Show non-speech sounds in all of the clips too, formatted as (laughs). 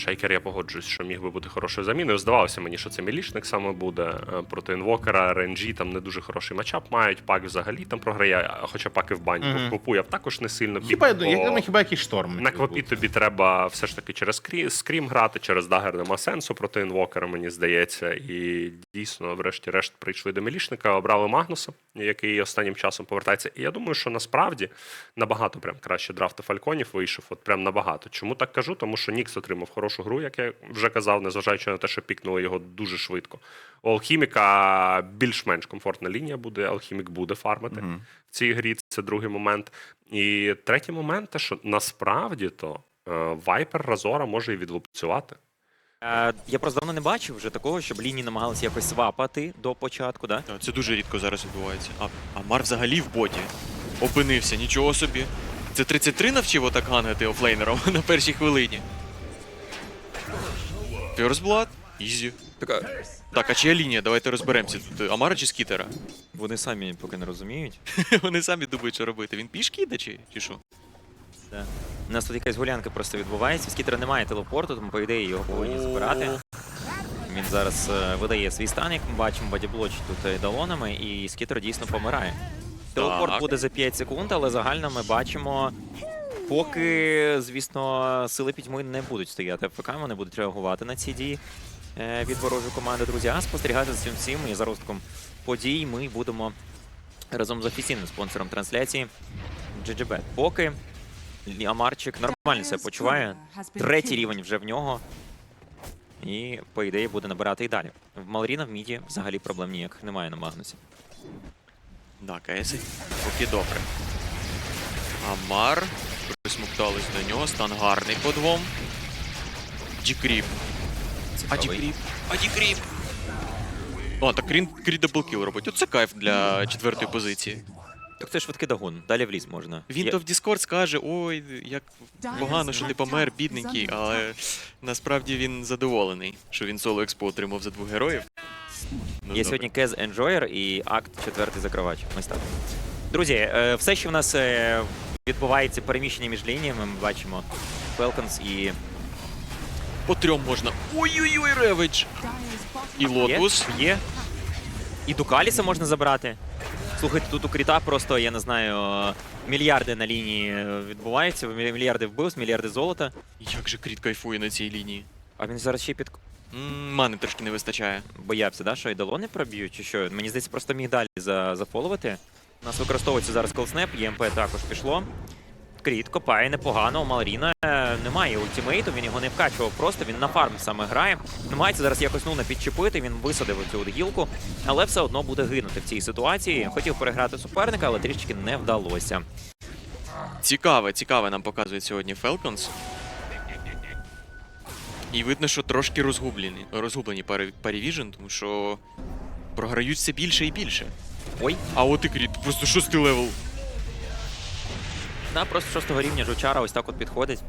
Шейкер, я погоджуюсь, що міг би бути хорошою заміною. Здавалося мені, що це мілішник саме буде е, проти інвокера, RNG там не дуже хороший матчап мають. Пак взагалі там програє, хоча пак і в баньку. Мгм. Квопу я б також не сильно Хіба, бо я думаю, хіба якийсь шторм. на квапі тобі треба все ж таки через скрі- скрім грати, через дагер нема сенсу проти інвокера, мені здається. І дійсно, врешті-решт, прийшли до мілішника, обрали Магнуса, який останнім часом повертається. І я думаю, що насправді набагато прям краще драфт фальконів вийшов. От прям набагато. Чому так кажу? Тому що Нікс отримав хорошу гру, як я вже казав, незважаючи на те, що пікнули його дуже швидко. У Алхіміка більш-менш комфортна лінія буде. Алхімік буде фармити в цій грі. Це другий момент. І третій момент, те, що насправді то е, Вайпер Разора може і відлупцювати. Е, я просто давно не бачив вже такого, щоб лінії намагалися якось свапати до початку, да? Це дуже рідко зараз відбувається. А, а Мар взагалі в боті. Опинився, нічого собі. Це 33 навчив отак гангати офлейнером (laughs) на першій хвилині. First Blood? Ізі. Така, Так, а чия лінія? Давайте розберемося. Тут Амара чи Скітера? вони самі поки не розуміють. (laughs) Вони самі думають, що робити. Він пішки йде чи що? Да. У нас тут якась гулянка просто відбувається. Скітера немає телепорту, тому по ідеї його повинні збирати. Він зараз е, видає свій стан, як ми бачимо, бодіблочить тут едалонами, і Скітер дійсно помирає. Телепорт буде за 5 секунд, але загально ми бачимо, поки, звісно, сили пітьми не будуть стояти в ФК, вони будуть реагувати на ці дії е, від ворожої команди, друзі. А спостерігати за цим всім і за розвитком подій ми будемо разом з офіційним спонсором трансляції GGBet. Поки Амарчик нормально себе почуває. Третій рівень вже в нього. І, по ідеї, буде набирати і далі. В Малріна в міді взагалі проблем ніяких немає на Магнусі. Да, КС поки добре. Амар. Присмоктались до нього. Стан гарний по двом. Дікріп. А. Дікріп. А Дікріп. О, так Крін даблкіл робить. Оце кайф для четвертої позиції. Так це швидкий догон, далі в ліс можна. Він Є- то в Discord скаже, ой, як погано, що ти помер, бідненький, але насправді він задоволений, що він соло експо отримав за двох героїв. Ну, Є добре. сьогодні Кез Enjoyer і акт четвертий закривач. Ось так. Друзі, е, все, що в нас е, відбувається переміщення між лініями, ми бачимо Falcons і По трьом можна. Ой-ой-ой, реведж! І Лотус. Є, є. І Дукаліса можна забрати. Слухайте, тут у Кріта просто, я не знаю, мільярди на лінії відбуваються, мільярди вбивств, мільярди золота. Як же Кріт кайфує на цій лінії. А він зараз ще під М, Мани трошки не вистачає. боявся, да, що і долони проб'ють, чи що? Мені здається, просто міг далі за, зафоловити. У нас використовується зараз колснеп, ЄМП також пішло. Кріт копає непогано, у Малріна е, немає ультимейту, він його не вкачував просто, він на фарм саме грає. Намагається зараз якось ну, підчепити, він висадив цю гілку, але все одно буде гинути в цій ситуації. Хотів переграти суперника, але трішки не вдалося. Цікаве, цікаве нам показує сьогодні Falcons. І видно, що трошки розгублені, розгублені пари, Парівіжн, тому що програють все більше і більше. Ой, А от і Кріт, просто шостий левел. Да, просто шостого рівня жучара ось так от підходить.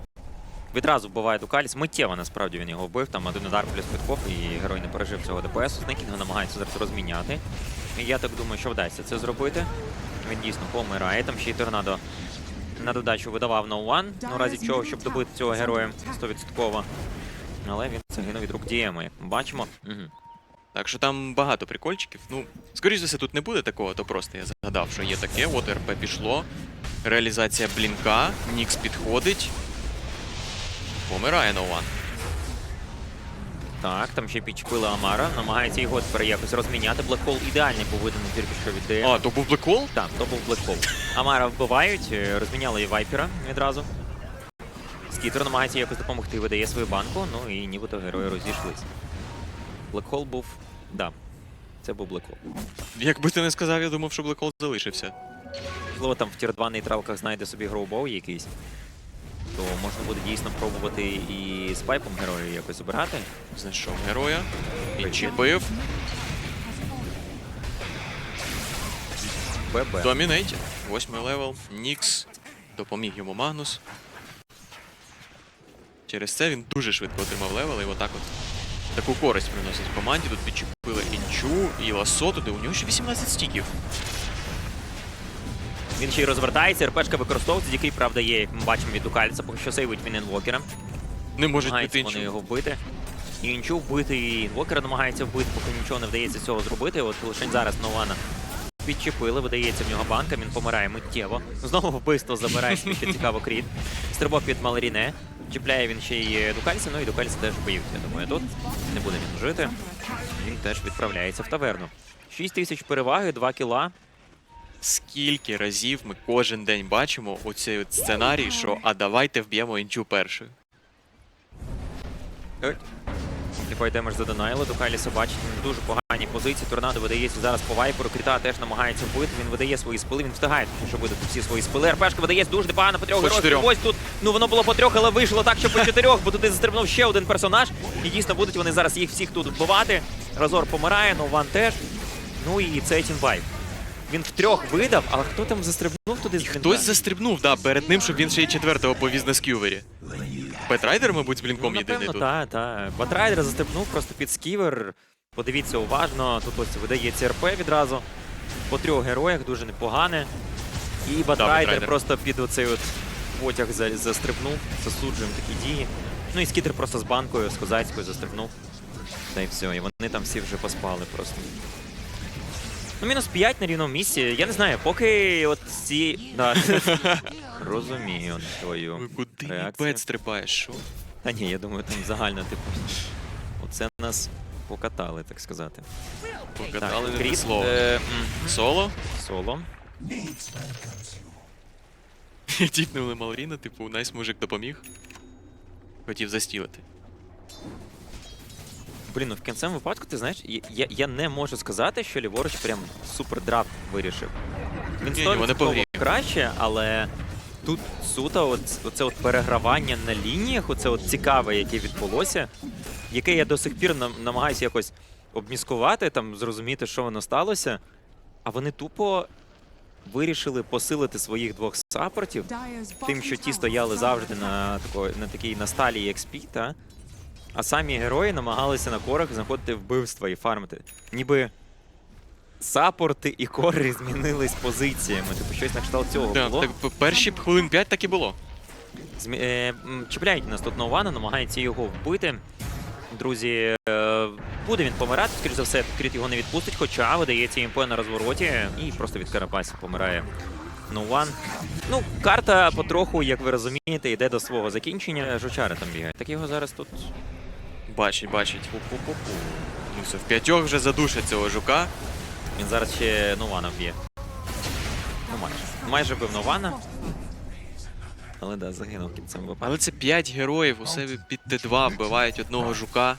Відразу вбиває Дукаліс. Миттєво насправді він його вбив. Там один удар плюс підкоп, і герой не пережив цього ДПС. Снекінга намагається зараз розміняти. І я так думаю, що вдасться це зробити. Він дійсно помирає. Там ще й торнадо на додачу видавав на One, ну разі чого, щоб добити цього героя 100%. Але він загинув від рук діями, як ми бачимо. Угу. Так що там багато прикольчиків. Ну, скоріш за все, тут не буде такого, то просто я згадав, що є таке. От РП пішло. Реалізація блінка. Нікс підходить. Помирає Ноуан. Так, там ще підчепили Амара, намагається його тепер якось розміняти. Блекхол ідеальний по виданню тільки що від А, то був блекхол? Так, то був Блекхол. Амара вбивають, е, розміняли і Вайпера відразу. Скітер намагається якось допомогти, видає свою банку, ну і нібито герої розійшлись. Блекхол був. Да, це був Блекхол. Якби ти не сказав, я думав, що блекхол залишився. Можливо, там в тір 2 нейтралках знайде собі гроубоу якийсь. То можна буде дійсно пробувати і з пайпом героя якось обирати. Знайшов героя. Підчепив. ББ. Домінейті. Восьмий левел. Нікс. Допоміг йому Магнус. Через це він дуже швидко отримав левел і отак от таку користь приносить команді. Тут підчепили інчу і ласо туди. У нього ще 18 стіків. Він ще й розвертається, РПшка використовується, який, правда, є, як ми бачимо від Дукальця, поки що сейвить він інвокера. Не можуть намагаються вони його вбити. Інчу вбити, і інвокера намагається вбити, поки нічого не вдається цього зробити. От лише зараз Нована підчепили, видається в нього банка, він помирає миттєво. Знову вбивство забирає скільки цікаво кріт. Стрибок від Малеріне. Чіпляє він ще й Дукальця, ну і Дукальця теж вб'ють. Я думаю, тут не буде він жити. Він теж відправляється в таверну. 6 тисяч переваги, 2 кіла. Скільки разів ми кожен день бачимо оцей от сценарій, що а давайте вб'ємо інчу першою. Сліпой демедж задонайло, Дукаліса бачить він дуже поганій позиції. Торнадо видається зараз по вайперу. Кріта теж намагається вбити. Він видає свої спили, він встигає, що видати всі свої спили. РПшка видається дуже непогано по трьох По героїв. Ось тут, ну воно було по трьох, але вийшло так, що по чотирьох, бо туди застрибнув ще один персонаж. І дійсно будуть вони зараз їх всіх тут вбивати. Разор помирає, Нован теж. Ну і це Тінвайп. Він в трьох видав, але хто там застрибнув туди з Хтось застрибнув, да, перед ним, щоб він ще й четвертого повіз на скювері. Петрайдер, мабуть, з блінком Ну, єдиний тут. так, так. Батрайдер застрибнув просто під сківер. Подивіться уважно, тут ось видається РП відразу. По трьох героях дуже непогане. І Батрайдер Батрайдер. просто під оцей от потяг застрибнув. Засуджуємо такі дії. Ну і скітер просто з банкою, з козацькою застрибнув. Та й все, і вони там всі вже поспали просто. Ну, мінус 5 на рівному місці. Я не знаю, поки от ці. Да. (laughs) Розумію твою. Ой, Куди реакцію. бет стрибаєш? Що? Та ні, я думаю, там загально, типу. Оце нас покатали, так сказати. Покатали те Кріт, слово. е, м, Соло? соло. (laughs) Тіпнули Малріна, типу, найс мужик допоміг. Хотів застілити. Блін, ну в кінцевому випадку, ти знаєш, я- я, не можу сказати, що ліворуч прям супер драфт вирішив. Він Ні, ні, вони 100% погріють. краще, але тут суто от, оце от перегравання на лініях, оце от цікаве, яке відбулося, яке я до сих пір намагаюся якось обміскувати, там зрозуміти, що воно сталося. А вони тупо вирішили посилити своїх двох саппортів, тим, що ті стояли завжди на, тако, на такій на сталі XP, та? А самі герої намагалися на корах знаходити вбивства і фармити. Ніби саппорти і кори змінились позиціями. Типу щось на кшталт цього Да, було. так перші б хвилин 5 так і було. Змі... Е, чіпляють наступного вана, намагаються його вбити. Друзі, е, буде він помирати, скоріш за все, кріт його не відпустить, хоча видається імпо на розвороті і просто від Карапасів помирає. No one. Ну, карта потроху, як ви розумієте, йде до свого закінчення. Жучари там бігають. Так його зараз тут. Бачить, бачить. Пу-пу-пу-пу. Ну все, в п'ятьох вже задушать цього жука. Він зараз ще Нована вб'є. Ну майже. Майже бив Нована. Але да, загинув кінцем випадку. Але це 5 героїв у себе під Т2 вбивають одного жука.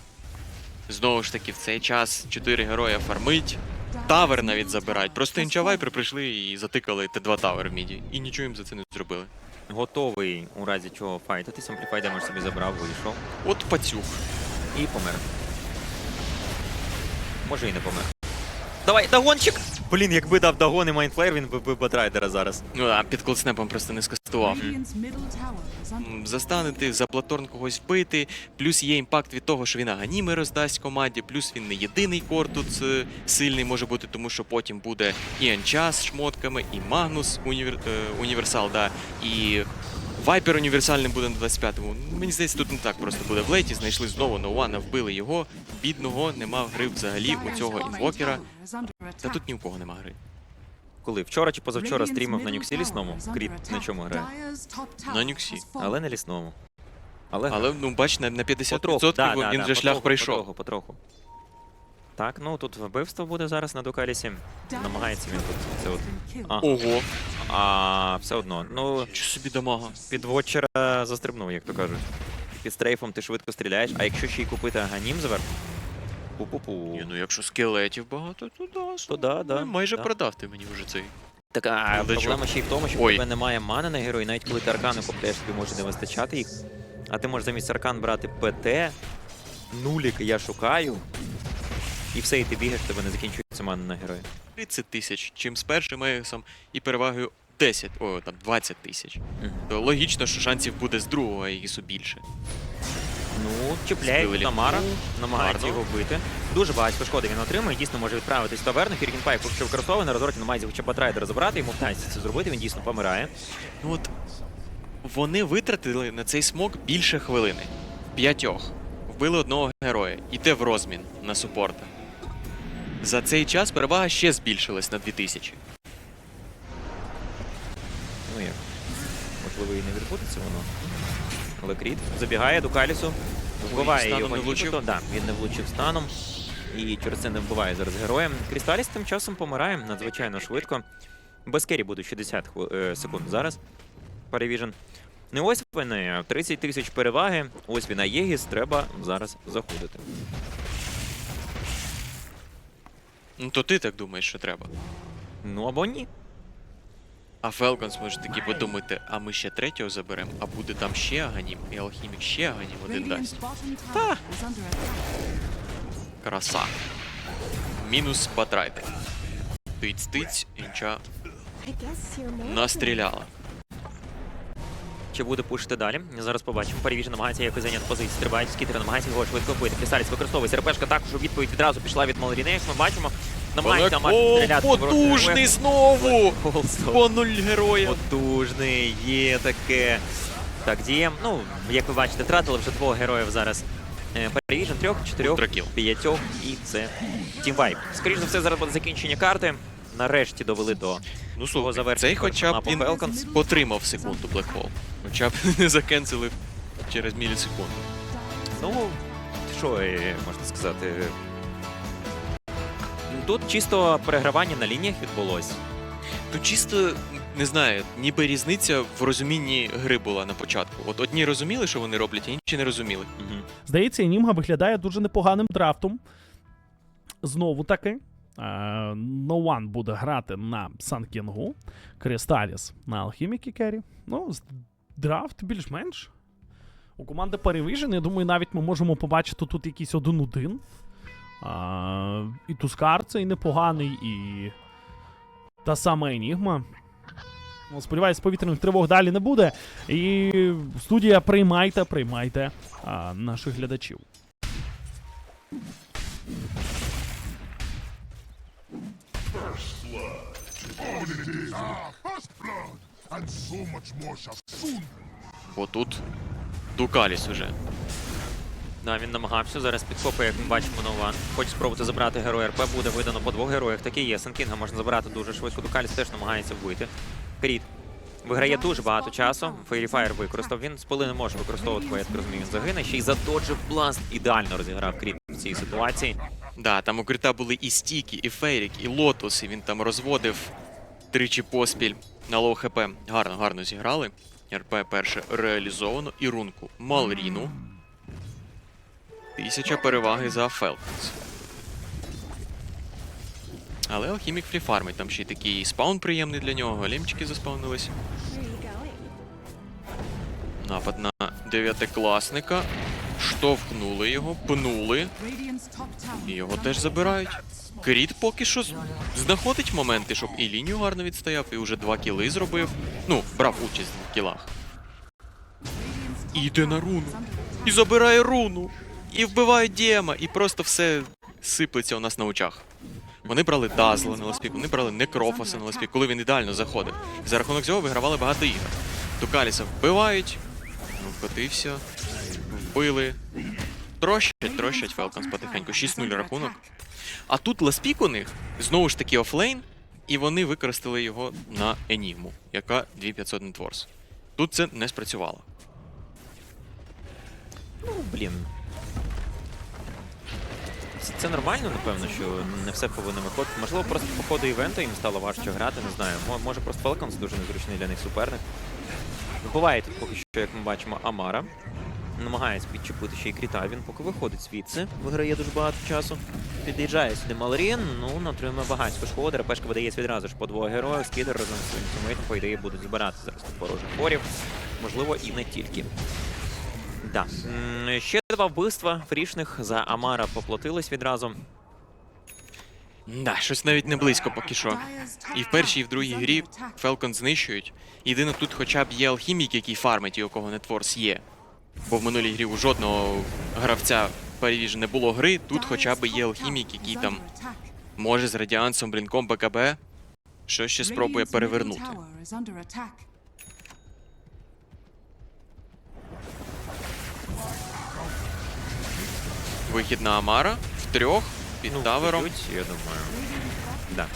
Знову ж таки, в цей час 4 героя фармить. Тавер навіть забирають. Просто інча вайпер прийшли і затикали Т2 тавер в міді. І нічого їм за це не зробили. Готовий у разі чого файтитись. Ампліфай демедж собі забрав, вийшов. От пацюк. І помер. Може і не помер. Давай, дагончик! Блін, якби дав дагон і майнфлеєр, він би вбив Батрайдера зараз. Ну а під колдснепом просто не скастував. М, Застанете за платорн когось вбити, плюс є імпакт від того, що він аганіми роздасть команді, плюс він не єдиний кор тут е, сильний може бути, тому що потім буде і Анча з шмотками, і Магнус універ... е, універсал, да, і Вайпер універсальним буде на 25-му. Мені здається, тут не так просто буде в лейті. Знайшли знову Ноуана, вбили його. Бідного, нема гри взагалі у цього інвокера. Та тут ні у кого нема гри. Коли вчора чи позавчора стрімив на Нюксі лісному, Кріт на чому грає. На Нюксі. Але не лісному. Але, Але ну бач, на, на 50% потроху, да, да, він да, вже шлях потроху, пройшов. Потроху, потроху. Так, ну тут вбивство буде зараз на Дукалісі. Намагається він тут це от. А, Ого, а все одно. Ну, що собі дамага. під вотчера застрибнув, як то кажуть. Під стрейфом ти швидко стріляєш, а якщо ще й купити аганім зверху. Пу-пу-пу. Ні, ну якщо скелетів багато, то да. То да, да, Ну, Майже да. продав ти мені вже цей. Так, а Ну, проблема чого? ще й в тому, що в Ой. тебе немає мани на герої, навіть коли ти аркани купляєш, тобі може не вистачати їх. А ти можеш замість аркан брати ПТ, нулік я шукаю. І все, і ти бігаєш, тебе не закінчується мана на герої. 30 тисяч, чим з першим Егосом і перевагою 10, о, там 20 тисяч. Мгм. То логічно, що шансів буде з другого Егісу більше. Ну, чіпляє Тамара, намагається його вбити. Дуже багато шкоди він отримує, дійсно може відправитись в таверну. Хіркін Пайк поки що використовує, на розвороті намагається хоча б Батрайдера забрати, йому вдається це зробити, він дійсно помирає. Ну от вони витратили на цей смок більше хвилини. п'ятьох. Вбили одного героя. Іде в розмін на супорта. За цей час перевага ще збільшилась на 2000. Ну як? Можливо, і не відбудеться воно. Але Кріт забігає до Калісу, вбиває станом його не влучив? нібито. Да, він не влучив станом. І через це не вбиває зараз героя. Крісталіс тим часом помирає надзвичайно швидко. Без кері буде 60 хвил- е, секунд зараз. Перевіжен. Не ось вони, 30 тисяч переваги. Ось він, а Єгіс треба зараз заходити. Ну то ти так думаєш, що треба. Ну або ні. А Фелконс може таки подумати, а ми ще третього заберемо, а буде там ще аганім, і алхімік ще аганім один дасть. Та. Краса. Мінус батрайти. Тиць-тиць, інча настріляла. Чи буде пушити далі? Зараз побачимо. Перевіжен намагається якось зайняти позицію. Стрибають скітери, намагається його швидко вбити. Крісталіс використовує СРПшка також у відповідь відразу пішла від Малоріни, як ми бачимо. Намагається стріляти. потужний знову! По нуль героя. Потужний, є таке. Так, дієм. Ну, як ви бачите, втратили вже двох героїв зараз. Е, Перевіжен трьох, чотирьох, п'ятьох, і це тімвайп. Скоріше за все, зараз буде закінчення карти. Нарешті довели до Ну свого завершення. цей хоча б він потримав секунду Блекхол. Хоча б (laughs) не закенсили через мілісекунду. Ну, що можна сказати? Тут чисто перегравання на лініях відбулось. Тут чисто, не знаю, ніби різниця в розумінні гри була на початку. От одні розуміли, що вони роблять, а інші не розуміли. Угу. Здається, Енімга виглядає дуже непоганим драфтом. Знову таки. No One буде грати на Санкінгу. Кристаліс на Алхімікі Керрі. Ну, драфт більш-менш. У команди Перевіжен, я думаю, навіть ми можемо побачити тут якийсь один-один. А, і Тускар цей непоганий, і та сама Енігма. Ну, сподіваюсь, повітряних тривог далі не буде. І студія приймайте, приймайте а, наших глядачів. First blood, and so much more shall soon Бо тут Дукаліс уже. Да, він намагався. Зараз підкопує, як ми бачимо, Нован. Хоче спробувати забрати героя РП, буде видано по двох героях. Такі є. Сенкінга можна забрати дуже швидко. Дукаліс теж намагається вбити. Кріт. Виграє дуже багато часу. Фейріфаєр використав. Він спили не може використовувати, бо я так розумію, він загине. Ще й задоджив бласт. Ідеально розіграв Кріт в цій ситуації. Да, там у Крита були і Стіки, і Фейрік, і Лотос, і він там розводив тричі поспіль на лоу хп. Гарно, гарно зіграли. РП перше реалізовано. І рунку Малріну. Тисяча переваги за Фелконс. Але алхімік фріфармить, там ще й такий спаун приємний для нього, големчики заспаунились. Напад на дев'ятикласника. Штовхнули його, пнули. І його теж забирають. Кріт поки що знаходить моменти, щоб і лінію гарно відстояв, і вже два кіли зробив. Ну, брав участь в кілах. І йде на руну. І забирає руну. І вбиває Діема. І просто все сиплеться у нас на очах. Вони брали Дазла на ласпік, вони брали Некрофоса на ласпік, коли він ідеально заходив. За рахунок цього вигравали багато ігор. Дукаліса вбивають. Вкотився. Вбили. Трощать, трощать Фелконс потихеньку. 6-0 рахунок. А тут Ласпік у них знову ж таки офлейн, і вони використали його на Енігму, яка 2500 нетворс. Тут це не спрацювало. Ну, блін. Це- нормально, напевно, що не все повинно виходити. Можливо, просто по ходу івенту їм стало важче грати, не знаю. Може, просто Falcons дуже незручний для них суперник. Вбиває тут поки що, як ми бачимо, Амара. Намагається підчепити ще й кріта. Він поки виходить звідси, виграє дуже багато часу. Під'їжджає сюди Малорін, ну, отримує багатько шкоди. РПшка видається відразу ж по двоє героїв. Скідер разом з своїм тімейтом, по ідеї, будуть збирати зараз тут ворожих форів. Можливо, і не тільки. Да. Ще два вбивства фрішних за Амара поплатились відразу. Да, щось навіть не близько поки що. І в першій, і в другій грі Фелкон знищують. Єдине тут хоча б є алхімік, який фармить, і у кого нетворс є. Бо в минулій грі у жодного гравця Перевіж не було гри. Тут хоча б є алхімік, який там може з радіансом, блінком, БКБ. Що ще спробує перевернути. Вихід на Амара втрьох під Ну, тавером. я думаю. Да.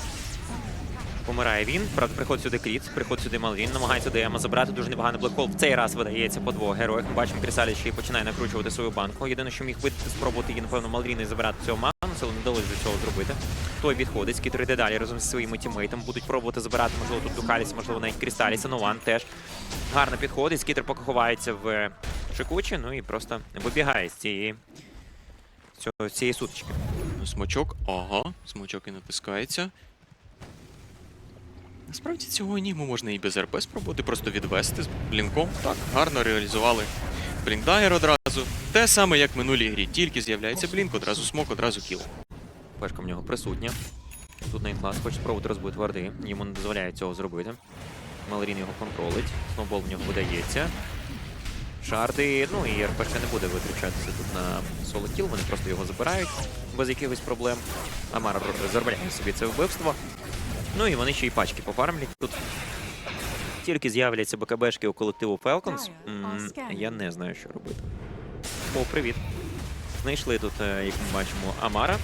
Помирає він, правда, приходить сюди Кріт, приходить сюди Малвін, намагається ДМа забрати дуже непоганий блекхол. В цей раз видається по двох героях. Ми бачимо, Крісалі ще й починає накручувати свою банку. Єдине, що міг бити, спробувати її, напевно, Малвін і забрати цього Магнуса, але не вдалося до цього зробити. Той відходить, Скітер йде далі разом зі своїм тімейтом. Будуть пробувати забирати, можливо, тут Дукаліс, можливо, навіть Крісталіса, Нован теж. Гарно підходить, Скітер поки ховається в Шикучі, ну і просто вибігає з цієї, цієї сутички. Смочок, ага, смочок і натискається. Насправді цього енігму можна і без РП спробувати, просто відвести з блінком. Так, гарно реалізували блінкдагер одразу. Те саме, як в минулій грі, тільки з'являється блінк, одразу смок, одразу кіл. Пешка в нього присутня. Тут Нейнклас хоче спробувати розбити варди. Йому не дозволяють цього зробити. Малерін його контролить. Сноубол в нього видається. Шарди, ну і РПшка не буде витрачатися тут на соло кіл, вони просто його забирають без якихось проблем. Амара заробляє собі це вбивство. Ну і вони ще й пачки пофармлять тут. Тільки з'являться БКБшки у колективу Falcons. Я не знаю, що робити. О, привіт. Знайшли тут, е, як ми бачимо, Амара.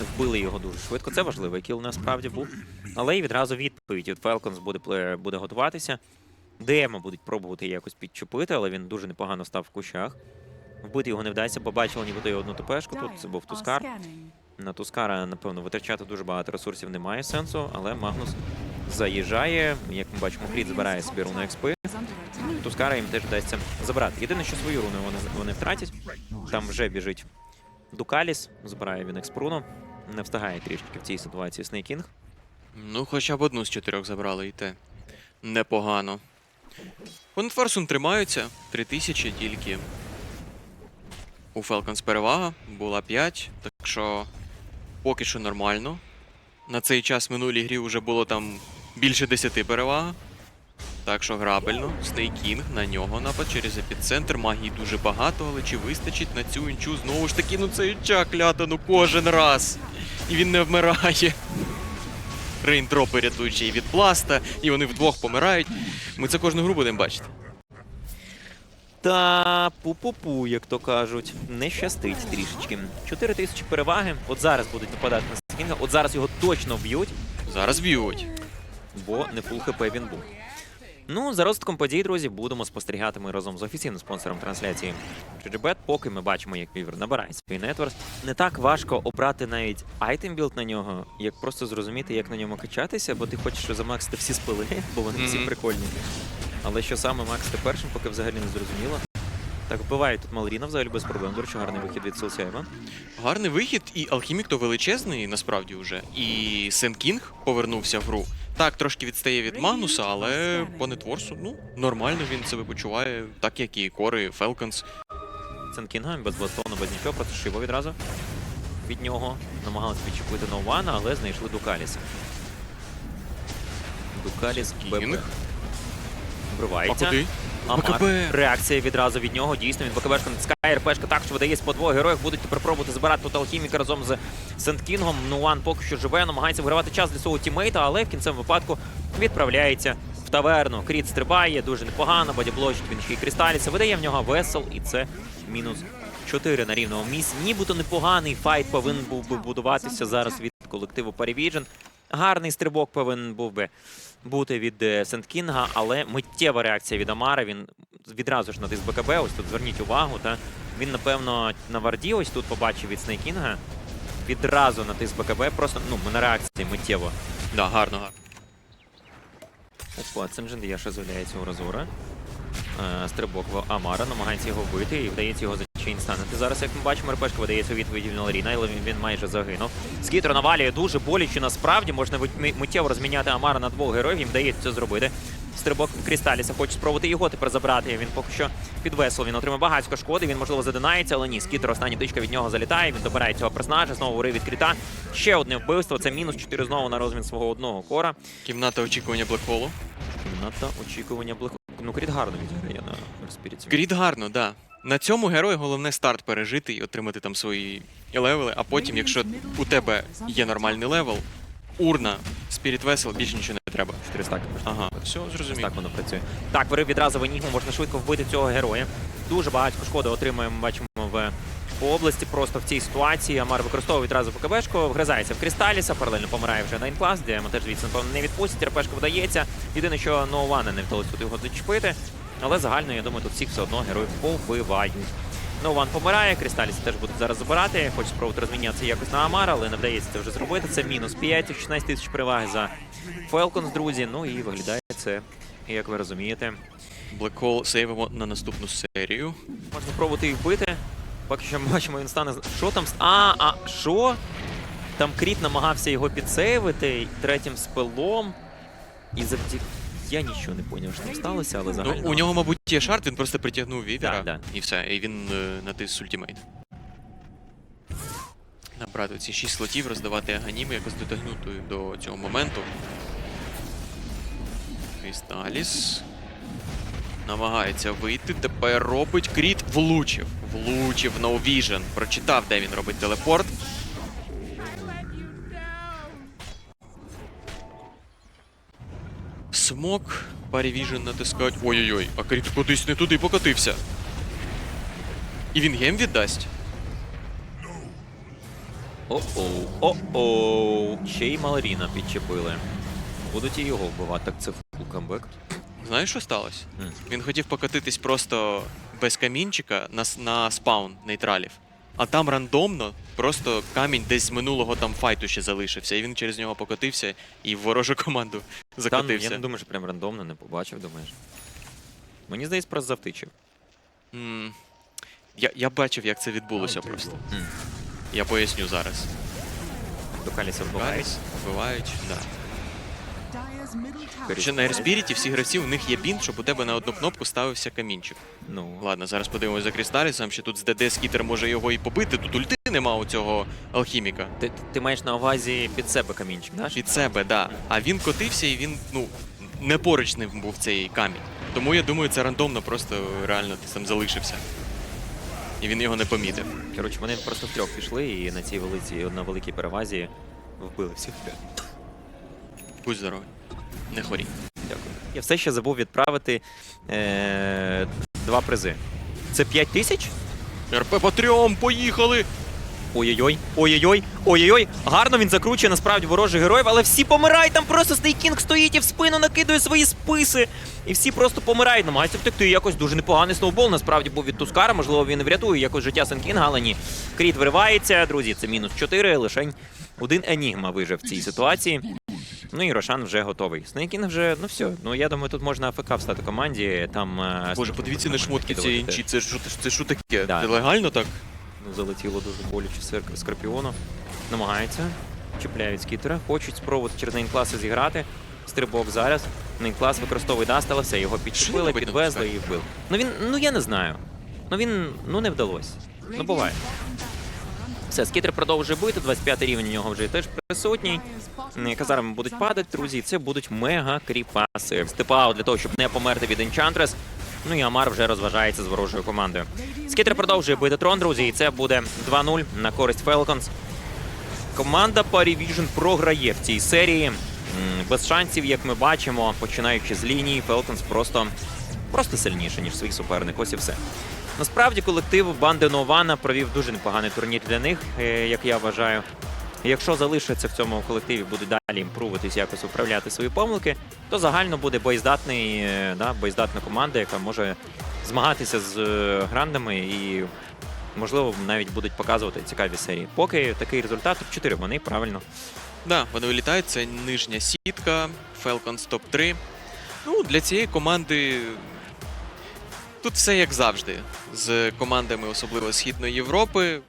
Вбили його дуже швидко. Це важливий кіл насправді був. Але і відразу відповідь від Falcons буде, буде готуватися. Демо будуть пробувати якось підчепити, але він дуже непогано став в кущах. Вбити його не вдасться, побачили нібито одну ТПшку. Тут це був Тускар. На Тускара, напевно, витрачати дуже багато ресурсів немає сенсу, але Магнус заїжджає. Як ми бачимо, Кріт забирає собі руну експи. Тускара їм теж вдасться забрати. Єдине, що свою руну вони, вони втратять. Там вже біжить Дукаліс, збирає він експруну. Не встигає трішки в цій ситуації Снейкінг. Ну, хоча б одну з чотирьох забрали і те. Непогано. Понад Фарсом тримаються. 3000 тільки. У Falcons перевага була 5, так що поки що нормально. На цей час в минулій грі вже було там більше 10 перевага. Так що грабельно. Снейкінг на нього напад через епіцентр. Магії дуже багато, але чи вистачить на цю інчу знову ж таки, ну цей чак лята, ну кожен раз. І він не вмирає. Рейндропи рятують від бласта, і вони вдвох помирають. Ми це кожну гру будемо бачити. Та пу-пу-пу, як то кажуть, не щастить трішечки. 4 тисячі переваги. От зараз будуть нападати на Снейкінга, от зараз його точно б'ють. Зараз б'ють. бо не фул хп він був. Ну, за розвитком подій, друзі, будемо спостерігати ми разом з офіційним спонсором трансляції GGBet. Поки ми бачимо, як Вівер набирає свій нетворс. Не так важко обрати навіть айтем-білд на нього, як просто зрозуміти, як на ньому качатися, бо ти хочеш замаксити всі спили, бо вони всі прикольні. Але що саме максити першим, поки взагалі не зрозуміло. Так, вбивають тут Малріна взагалі без проблем. До речі, гарний вихід від Силсяєва. Гарний вихід, і Алхімік то величезний, насправді вже. І Сен Кінг повернувся в гру. Так, трошки відстає від Магнуса, але по нетворсу, ну, нормально він себе почуває, так як і кори Фелконс. Ценкінга без бастону, без нічого, просто шиво відразу. Від нього намагалися підчепити Нована, але знайшли Дукаліса. Дукаліс ББ. Кінг. А куди? Амар. БКБ. Реакція відразу від нього. Дійсно, він БКБшка натискає. РПшка так, що видається по двох героях. Будуть тепер пробувати збирати тут Алхіміка разом з Сент-Кінгом. Нуан поки що живе, намагається вигравати час для свого тімейта, але в кінцевому випадку відправляється в таверну. Кріт стрибає дуже непогано, бодіблочить він ще й кристаліться. Видає в нього весел, і це мінус 4 на рівному місці. Нібито непоганий файт повинен був би будуватися зараз від колективу Парівіжн. Гарний стрибок повинен був би бути від е, Сент-Кінга, але миттєва реакція від Амара. Він відразу ж натис БКБ. Ось тут зверніть увагу. Та він, напевно, на варді ось тут побачив від Снейкінга. Відразу натис БКБ, просто ну на реакції миттєво. Да, гарно, гарно. Опа, Цинджин Яша з'являється у Разора. Е, Стрибок в Амара, намагається його вбити і вдається його зачейнстанити. Зараз, як ми бачимо, РПшка видається у відповіді в Наларіна, але він, він майже загинув. Скітер навалює дуже боляче насправді. Можна миттєво розміняти Амара на двох героїв, їм вдається це зробити. Стрибок Крісталіса хоче спробувати його тепер забрати. Він поки що підвесел. Він отримає багатько шкоди. Він можливо задинається, але ні. Скітер остання тичка від нього залітає. Він добирає цього персонажа. Знову ури від кріта. Ще одне вбивство. Це мінус 4 знову на розмін свого одного кора. Кімната очікування Блекхолу. Кімната очікування близько. Ну, кріт гарно відіграє на розпіріці. Кріт гарно, да. На цьому герою головне старт пережити і отримати там свої левели, а потім, якщо у тебе є нормальний левел, урна, спіріт весел, більше нічого не треба. 4 стаки. Ага, все, Ось зрозумів. так воно працює. Так, вирив відразу в Енігму, можна швидко вбити цього героя. Дуже багато шкоди отримуємо, бачимо в по області просто в цій ситуації. Амар використовує відразу ПКБшку, вгризається в Крісталіса, паралельно помирає вже Nine Class, де теж звідси, не відпустять. РПшка вдається. Єдине, що Ноуана не вдалося тут його зачепити. Але загально, я думаю, тут всіх все одно героїв побивають. Ноуван помирає, Крісталіс теж будуть зараз забирати. Хоче спробувати розмінятися якось на Амара, але не вдається це вже зробити. Це мінус 5, 16 тисяч переваги за Falcons, друзі. Ну і виглядає це, як ви розумієте. Black Hole сейвимо на наступну серію. Можна пробувати їх вбити. Поки що ми бачимо, він стане. Що там? А, а що? Там Кріт намагався його підсейвити третім спелом. І завдяки. Я нічого не зрозумів, що там сталося, але Ну, у нього, мабуть, є шарт, він просто притягнув вівера Да, да. і все. І він е, натис ультимейт. Набрати ці 6 слотів, роздавати аганіми, якось дотягнути до цього моменту. Крісталіс. Намагається вийти. Тепер робить кріт. Влучив. Влучив No Vision. Прочитав, де він робить телепорт. Смок, парі Vision натискають. Ой-ой-ой, а кріт кудись не туди покотився. І він гем віддасть. О-оу, о-оу. Ще й Малеріна підчепили. Будуть і його вбивати, так це фул камбек. Знаєш, що сталося? М. Він хотів покотитись просто без камінчика на, на спаун нейтралів. А там рандомно просто камінь десь з минулого там файту ще залишився, і він через нього покотився і в ворожу команду Та, ну, я не думаю, що прям рандомно не побачив, думаєш. Мені здається, просто завтичив. М, Я, я бачив, як це відбулося просто. М. Я поясню зараз. До Каліса вбивають. Вбивають, да. Ще на Ерспіріті всі гравці, у них є бінт, щоб у тебе на одну кнопку ставився камінчик. Ну, Ладно, зараз подивимось за Крісталісом, що тут з ДД скітер може його і побити. Тут ульти нема у цього алхіміка. ти, ти маєш на увазі під себе камінчик, да? Від себе, да. А він котився і він, ну, не поруч ним був цей камінь. Тому я думаю, це рандомно, просто реально ти там залишився. І він його не помітив. Коротше, вони просто втрьох пішли і на цій велиці, на великій перевазі вбили всіх. Будь здоровий. Не хворій. Дякую. Я все ще забув відправити е- два призи. Це 5 тисяч? РП по трьом, поїхали! Ой-ой-ой, ой-ой-ой, ой-ой-ой. Гарно він закручує насправді ворожих героїв, але всі помирають. Там просто Снейкінг стоїть і в спину накидує свої списи. І всі просто помирають, намагаються втекти. Якось дуже непоганий сноубол. Насправді був від Тускара. Можливо, він врятує якось життя Сенкінга, але ні. Кріт виривається, друзі. Це мінус 4, лишень один Енігма вижив в цій ситуації. Ну і Рошан вже готовий. Снейкінг вже, ну все. Ну я думаю, тут можна АФК встати команді. Там е, Боже, подивіться на шмотки цієї інчі. Це що це що таке? Да. Це легально так? Ну, залетіло дуже боляче Скорпіону. Намагається. Чіпляють скітера. Хочуть спробувати через нейнкласи зіграти. Стрибок зараз. Нейнклас використовує даст, але все, його підчепили, підвезли і вбили. Ну він, ну я не знаю. Ну він ну не вдалося. Ну буває. Все, скітер продовжує бити, 25 рівень у нього вже теж присутній. Казарми будуть падати, друзі, це будуть мега кріпаси. Степау для того, щоб не померти від Enchantress. Ну і Амар вже розважається з ворожою командою. Скітер продовжує бити трон, друзі, і це буде 2-0 на користь Falcons. Команда Parivision програє в цій серії. Без шансів, як ми бачимо, починаючи з лінії, Falcons просто, просто сильніше, ніж свій суперник. Ось і все. Насправді колектив банди Нована провів дуже непоганий турнір для них, е, як я вважаю. Якщо залишаться в цьому колективі, будуть далі імпруватись, якось управляти свої помилки, то загально буде боєздатний, е, да, боєздатна команда, яка може змагатися з е, грандами і, можливо, навіть будуть показувати цікаві серії. Поки такий результат топ-4, вони правильно. Да, вони вилітають, це нижня сітка, Falcons топ-3. Ну, для цієї команди тут все як завжди. З командами, особливо Східної Європи.